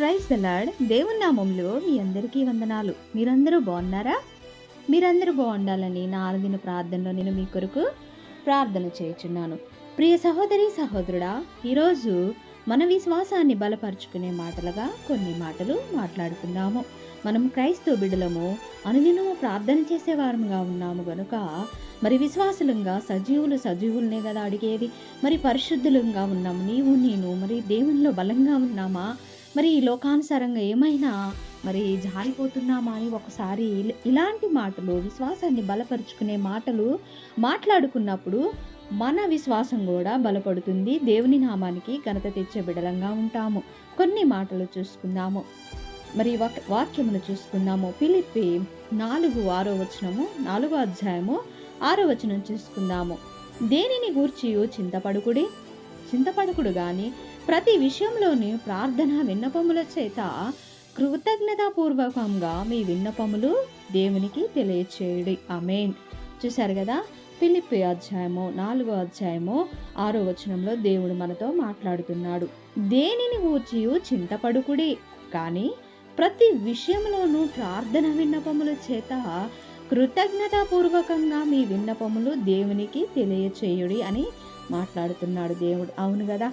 Praise the Lord దేవుని నామంలో మీ అందరికీ వందనాలు. మీరందరూ బాగున్నారా? మీరందరూ బాగుండాలని నా ఆరాధన ప్రార్థనలో నేను మీ కొరకు ప్రార్థన చేయుచున్నాను. ప్రియ సహోదరి సహోదరుడా ఈరోజు మన విశ్వాసాన్ని బలపరుచుకునే మాటలుగా కొన్ని మాటలు మాట్లాడుకుందాము. మనం క్రైస్తవ బిడ్డలము అనుదినము ప్రార్థన చేసేవారముగా ఉన్నాము గనుక మరి విశ్వాసులంగా సజీవులు సజీవులనే కదా అడిగేది. మరి పరిశుద్ధులంగా ఉన్నాము నీవు నేను మరి దేవునిలో బలంగా ఉన్నామా? మరి ఈ లోకానుసారంగా ఏమైనా మరి జారిపోతున్నామా అని ఒకసారి ఇలాంటి మాటలు విశ్వాసాన్ని బలపరుచుకునే మాటలు మాట్లాడుకున్నప్పుడు మన విశ్వాసం కూడా బలపడుతుంది. దేవుని నామానికి ఘనత తెచ్చే బిడలంగా ఉంటాము. కొన్ని మాటలు చూసుకుందాము. మరి వాక్- వాక్యమును చూసుకుందాము. పిలిపి నాలుగు ఆరో వచనము నాలుగో అధ్యాయము ఆరో వచనం చూసుకుందాము. దేనిని గూర్చి చింతపడుకుడి? చింతపడుకుడు కానీ ప్రతి విషయంలోని ప్రార్థన విన్నపముల చేత కృతజ్ఞతాపూర్వకంగా మీ విన్నపములు దేవునికి తెలియచేయుడి. అమేన్ చూశారు కదా? పిలిపి అధ్యాయము నాలుగో అధ్యాయము ఆరో వచనంలో దేవుడు మనతో మాట్లాడుతున్నాడు. దేనిని ఊర్చియు చింతపడుకుడి? కానీ ప్రతి విషయంలోనూ ప్రార్థన విన్నపముల చేత కృతజ్ఞతాపూర్వకంగా మీ విన్నపములు దేవునికి తెలియచేయుడి అని మాట్లాడుతున్నాడు దేవుడు. అవును కదా?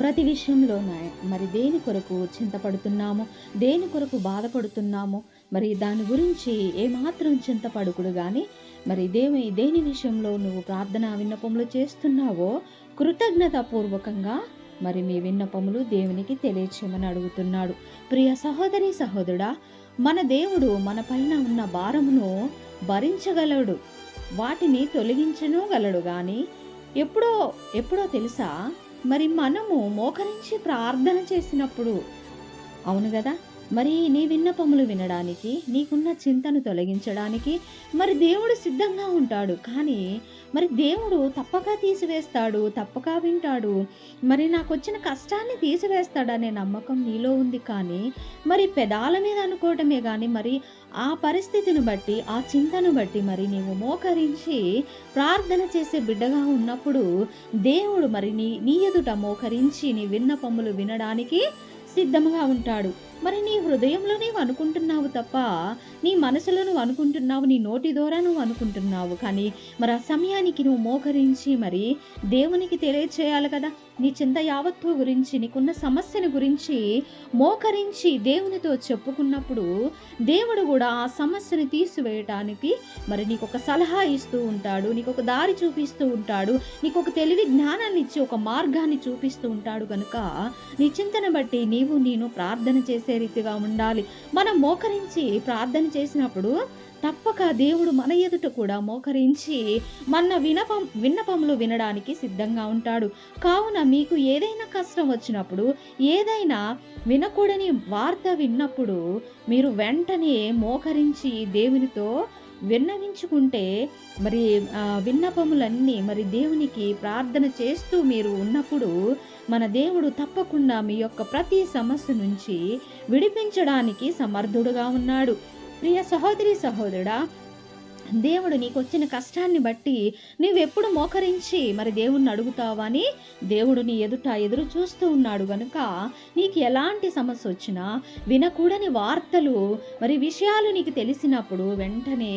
ప్రతి విషయంలో మరి దేని కొరకు చింతపడుతున్నాము? దేని కొరకు బాధపడుతున్నాము? మరి దాని గురించి ఏమాత్రం చింతపడుకుడు కానీ మరి దేవి దేని విషయంలో నువ్వు ప్రార్థన విన్నపములు చేస్తున్నావో కృతజ్ఞతాపూర్వకంగా మరి మీ విన్నపములు దేవునికి తెలియచేయమని అడుగుతున్నాడు. ప్రియ సహోదరి సహోదరుడా మన దేవుడు మన పైన ఉన్న భారమును భరించగలడు. వాటిని తొలగించను గలడు కానీ ఎప్పుడో ఎప్పుడో తెలుసా? మరి మనము మోకరించి ప్రార్థన చేసినప్పుడు అవును కదా? మరి నీ విన్నపములు వినడానికి నీకున్న చింతను తొలగించడానికి మరి దేవుడు సిద్ధంగా ఉంటాడు. కానీ మరి దేవుడు తప్పక తీసివేస్తాడు తప్పక వింటాడు. మరి నాకు వచ్చిన కష్టాన్ని తీసివేస్తాడనే నమ్మకం నీలో ఉంది కానీ మరి పెదాల మీద అనుకోవటమే కానీ మరి ఆ పరిస్థితిని బట్టి ఆ చింతను బట్టి మరి నీవు మోకరించి ప్రార్థన చేసే బిడ్డగా ఉన్నప్పుడు దేవుడు మరి నీ నీ ఎదుట మోకరించి నీ విన్నపములు వినడానికి సిద్ధంగా ఉంటాడు. మరి నీ హృదయంలో నీవు అనుకుంటున్నావు తప్ప నీ మనసులో నువ్వు అనుకుంటున్నావు నీ నోటి ద్వారా నువ్వు అనుకుంటున్నావు. కానీ మరి ఆ సమయానికి నువ్వు మోకరించి మరి దేవునికి తెలియచేయాలి కదా. నీ చింత యావత్తు గురించి నీకున్న సమస్యను గురించి మోకరించి దేవునితో చెప్పుకున్నప్పుడు దేవుడు కూడా ఆ సమస్యను తీసివేయటానికి మరి నీకు ఒక సలహా ఇస్తూ ఉంటాడు నీకు ఒక దారి చూపిస్తూ ఉంటాడు నీకు ఒక తెలివి జ్ఞానాన్ని ఇచ్చి ఒక మార్గాన్ని చూపిస్తూ ఉంటాడు కనుక నీ చింతన బట్టి నీవు నేను ప్రార్థన చేసి రీతిగా ఉండాలి. మనం మోకరించి ప్రార్థన చేసినప్పుడు తప్పక దేవుడు మన ఎదుట కూడా మోకరించి మన వినపం విన్నపములు వినడానికి సిద్ధంగా ఉంటాడు. కావున మీకు ఏదైనా కష్టం వచ్చినప్పుడు ఏదైనా వినకూడని వార్త విన్నప్పుడు మీరు వెంటనే మోకరించి దేవునితో విన్నవించుకుంటే మరి విన్నపములన్నీ మరి దేవునికి ప్రార్థన చేస్తూ మీరు ఉన్నప్పుడు మన దేవుడు తప్పకుండా మీ యొక్క ప్రతి సమస్య నుంచి విడిపించడానికి సమర్థుడుగా ఉన్నాడు. ప్రియ సహోదరి సహోదరుడా దేవుడు నీకు వచ్చిన కష్టాన్ని బట్టి నువ్వెప్పుడు మోకరించి మరి దేవుణ్ణి అడుగుతావని దేవుడు నీ ఎదుట ఎదురు చూస్తూ ఉన్నాడు గనుక నీకు ఎలాంటి సమస్య వచ్చినా వినకూడని వార్తలు మరి విషయాలు నీకు తెలిసినప్పుడు వెంటనే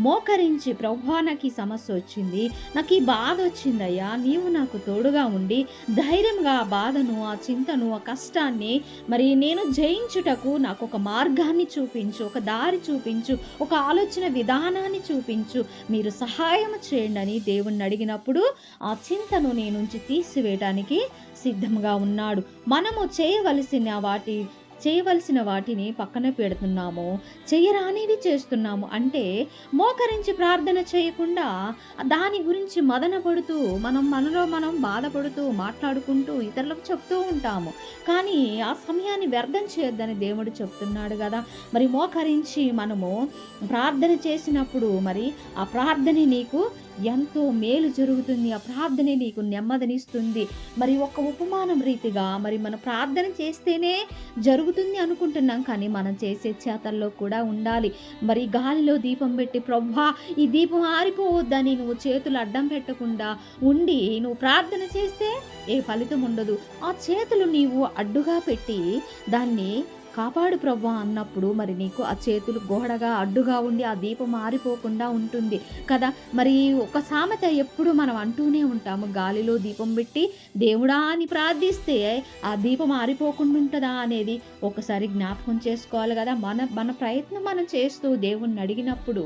మోకరించి ప్రభా నాకు ఈ సమస్య వచ్చింది నాకు ఈ బాధ వచ్చిందయ్యా నీవు నాకు తోడుగా ఉండి ధైర్యంగా ఆ బాధను ఆ చింతను ఆ కష్టాన్ని మరి నేను జయించుటకు నాకు ఒక మార్గాన్ని చూపించు ఒక దారి చూపించు ఒక ఆలోచన విధానాన్ని చూపించు. మీరు సహాయం చేయండి అని దేవుణ్ణి అడిగినప్పుడు ఆ చింతను నీ నుంచి తీసివేయటానికి సిద్ధంగా ఉన్నాడు. మనము చేయవలసిన వాటి చేయవలసిన వాటిని పక్కన పెడుతున్నాము చేయరానివి చేస్తున్నాము అంటే మోకరించి ప్రార్థన చేయకుండా దాని గురించి మదన పడుతూ మనం మనలో మనం బాధపడుతూ మాట్లాడుకుంటూ ఇతరులకు చెప్తూ ఉంటాము. కానీ ఆ సమయాన్ని వ్యర్థం చేయొద్దని దేవుడు చెప్తున్నాడు కదా. మరి మోకరించి మనము ప్రార్థన చేసినప్పుడు మరి ఆ ప్రార్థన నీకు ఎంతో మేలు జరుగుతుంది. ఆ ప్రార్థనే నీకు నెమ్మదినిస్తుంది. మరి ఒక ఉపమానం రీతిగా మరి మనం ప్రార్థన చేస్తేనే జరుగుతుంది అనుకుంటున్నాం. కానీ మనం చేసే చేతల్లో కూడా ఉండాలి. మరి గాలిలో దీపం పెట్టి ప్రభా ఈ దీపం ఆరిపోవద్దని నువ్వు చేతులు అడ్డం పెట్టకుండా ఉండి నువ్వు ప్రార్థన చేస్తే ఏ ఫలితం ఉండదు. ఆ చేతులు నీవు అడ్డుగా పెట్టి దాన్ని కాపాడు ప్రవ్వా అన్నప్పుడు మరి నీకు ఆ చేతులు గోడగా అడ్డుగా ఉండి ఆ దీపం ఆరిపోకుండా ఉంటుంది కదా. మరి ఒక సామెత ఎప్పుడు మనం అంటూనే ఉంటాము. గాలిలో దీపం పెట్టి దేవుడా అని ప్రార్థిస్తే ఆ దీపం ఆరిపోకుండా ఉంటుందా అనేది ఒకసారి జ్ఞాపకం చేసుకోవాలి కదా. మన మన ప్రయత్నం మనం చేస్తూ దేవుణ్ణి అడిగినప్పుడు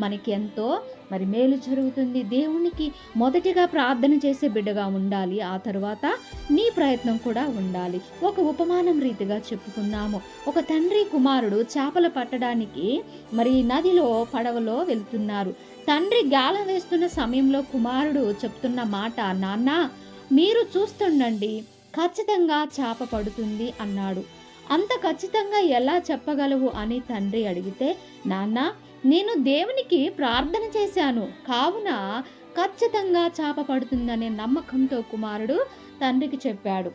మనకి ఎంతో మరి మేలు జరుగుతుంది. దేవునికి మొదటిగా ప్రార్థన చేసే బిడ్డగా ఉండాలి. ఆ తర్వాత నీ ప్రయత్నం కూడా ఉండాలి. ఒక ఉపమానం రీతిగా చెప్పుకున్నాము ఒక తండ్రి కుమారుడు చేపలు పట్టడానికి మరి నదిలో పడవలో వెళ్తున్నారు. తండ్రి గాలం వేస్తున్న సమయంలో కుమారుడు చెప్తున్న మాట నాన్న మీరు చూస్తుండండి ఖచ్చితంగా చేప పడుతుంది అన్నాడు. అంత ఖచ్చితంగా ఎలా చెప్పగలవు? అని తండ్రి అడిగితే నాన్న నేను దేవునికి ప్రార్థన చేశాను. కావున ఖచ్చితంగా చేప పడుతుందనే నమ్మకంతో కుమారుడు తండ్రికి చెప్పాడు.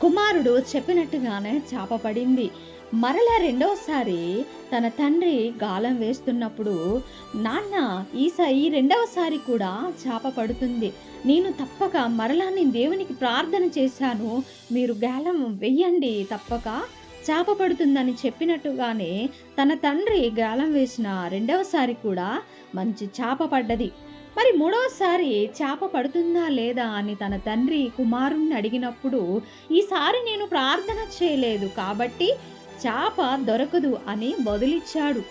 కుమారుడు చెప్పినట్టుగానే చేప పడింది మరలా రెండవసారి తన తండ్రి గాలం వేస్తున్నప్పుడు నాన్న ఈసారి ఈ రెండవసారి కూడా చేప పడుతుంది నేను తప్పక మరలా నేను దేవునికి ప్రార్థన చేశాను. మీరు గాలం వెయ్యండి తప్పక. చేప పడుతుందని చెప్పినట్టుగానే తన తండ్రి గాలం వేసిన రెండవసారి కూడా మంచి చేప పడ్డది. మరి మూడవసారి చేప పడుతుందా లేదా అని తన తండ్రి కుమారుణ్ణి అడిగినప్పుడు ఈసారి నేను ప్రార్థన చేయలేదు కాబట్టి చేప దొరకదు అని బదులిచ్చాడు.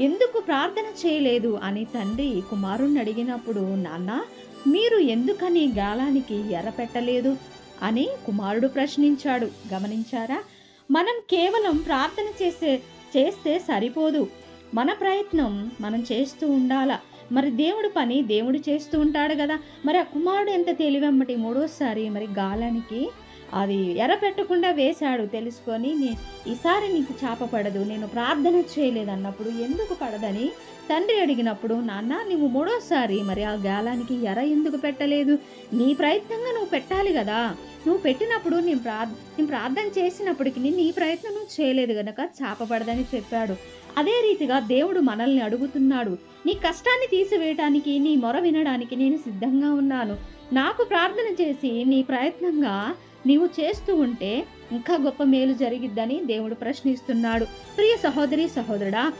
ఎందుకు ప్రార్థన చేయలేదు అని తండ్రి కుమారుణ్ణి అడిగినప్పుడు నాన్న మీరు ఎందుకని గాలానికి ఎర్ర పెట్టలేదు? అని కుమారుడు ప్రశ్నించాడు. గమనించారా? మనం కేవలం ప్రార్థన చేసే చేస్తే సరిపోదు. మన ప్రయత్నం మనం చేస్తూ ఉండాల? మరి దేవుడు పని దేవుడు చేస్తూ ఉంటాడు కదా. మరి ఆ కుమారుడు ఎంత తెలివెమ్మటి మూడోసారి మరి గాలానికి అది ఎర్ర పెట్టకుండా వేశాడు తెలుసుకొని నీ ఈసారి నీకు చేప పడదు నేను ప్రార్థన చేయలేదు అన్నప్పుడు ఎందుకు పడదని తండ్రి అడిగినప్పుడు నాన్న నువ్వు మూడోసారి మరి ఆ గాలానికి ఎర ఎందుకు పెట్టలేదు? నీ ప్రయత్నంగా నువ్వు పెట్టాలి కదా. నువ్వు పెట్టినప్పుడు నేను ప్రార్థ నేను ప్రార్థన చేసినప్పటికీ నీ ప్రయత్నం నువ్వు చేయలేదు గనక చేప పడదని చెప్పాడు. అదే రీతిగా దేవుడు మనల్ని అడుగుతున్నాడు. నీ కష్టాన్ని తీసివేయటానికి నీ మొర వినడానికి నేను సిద్ధంగా ఉన్నాను. నాకు ప్రార్థన చేసి నీ ప్రయత్నంగా నీవు చేస్తూ ఉంటే ఇంకా గొప్ప మేలు జరిగిద్దని దేవుడు ప్రశ్నిస్తున్నాడు. ప్రియ సహోదరి సహోదరుడా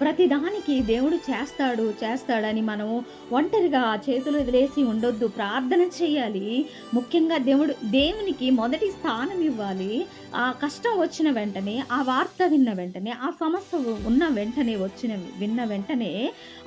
ప్రతిదానికి దేవుడు చేస్తాడు చేస్తాడని మనం ఒంటరిగా చేతులు వదిలేసి ఉండొద్దు. ప్రార్థన చేయాలి. ముఖ్యంగా దేవుడు దేవునికి మొదటి స్థానం ఇవ్వాలి. ఆ కష్టం వచ్చిన వెంటనే ఆ వార్త విన్న వెంటనే ఆ సమస్య ఉన్న వెంటనే వచ్చిన విన్న వెంటనే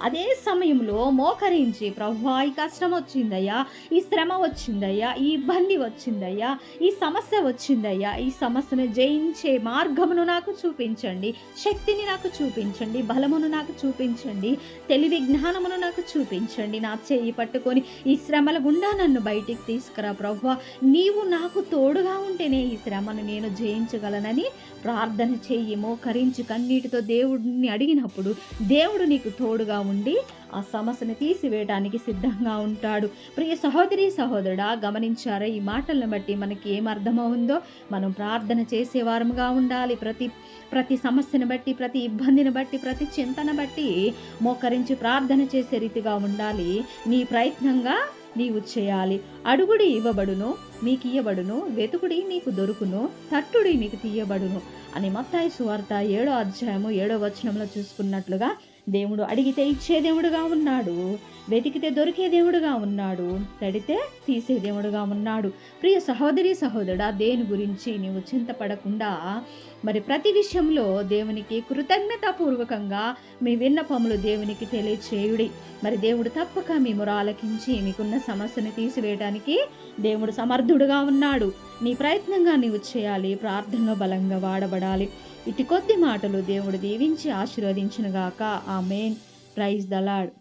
అదే సమయంలో మోకరించి ప్రభా ఈ కష్టం వచ్చిందయ్యా ఈ శ్రమ వచ్చిందయ్యా ఈ ఇబ్బంది వచ్చిందయ్యా ఈ సమస్య వచ్చిందయ్యా ఈ సమస్యను జయించే మార్గమును నాకు చూపించండి శక్తిని నాకు చూపించండి బలమును నాకు చూపించండి. తెలివి జ్ఞానమును నాకు చూపించండి. నా చేయి పట్టుకొని ఈ శ్రమల గుండా నన్ను బయటికి తీసుకురా ప్రభు నీవు నాకు తోడుగా ఉంటేనే ఈ శ్రమను నేను జయించగలనని ప్రార్థన చెయ్యి మోకరించి కన్నీటితో దేవుడిని అడిగినప్పుడు దేవుడు నీకు తోడుగా ఉండి ఆ సమస్యను తీసివేయడానికి సిద్ధంగా ఉంటాడు. ప్రియ సహోదరి సహోదరుడా గమనించారా? ఈ మాటలను బట్టి మనకి ఏం అర్థమవుందో మనం ప్రార్థన చేసేవారముగా ఉండాలి. ప్రతి ప్రతి సమస్యను బట్టి ప్రతి ఇబ్బందిని బట్టి ప్రతి చింతన బట్టి మోకరించి ప్రార్థన చేసే రీతిగా ఉండాలి. నీ ప్రయత్నంగా నీవు చేయాలి. అడుగుడి ఇవ్వబడును మీకు ఇయ్యబడును వెతుకుడి నీకు దొరుకును తట్టుడి మీకు తీయబడును అని మత్తాయి సువార్త ఏడో అధ్యాయము ఏడో వచనంలో చూసుకున్నట్లుగా దేవుడు అడిగితే ఇచ్చే దేవుడుగా ఉన్నాడు. వెతికితే దొరికే దేవుడుగా ఉన్నాడు. తడితే తీసే దేవుడుగా ఉన్నాడు. ప్రియ సహోదరి సహోదరుడా దేని గురించి నీవు చింతపడకుండా మరి ప్రతి విషయంలో దేవునికి కృతజ్ఞతాపూర్వకంగా మీ విన్నపములు దేవునికి తెలియచేయుడి. మరి దేవుడు తప్పక మీ మురాలకించి మీకున్న సమస్యను తీసివేయడానికి దేవుడు సమర్థుడుగా ఉన్నాడు. నీ ప్రయత్నంగా నీవు చేయాలి. ప్రార్థనలో బలంగా వాడబడాలి. ఇటు కొద్ది మాటలు దేవుడు దీవించి ఆశీర్వదించునుగాక. ఆ మెయిన్ ప్రైజ్ దలాడ్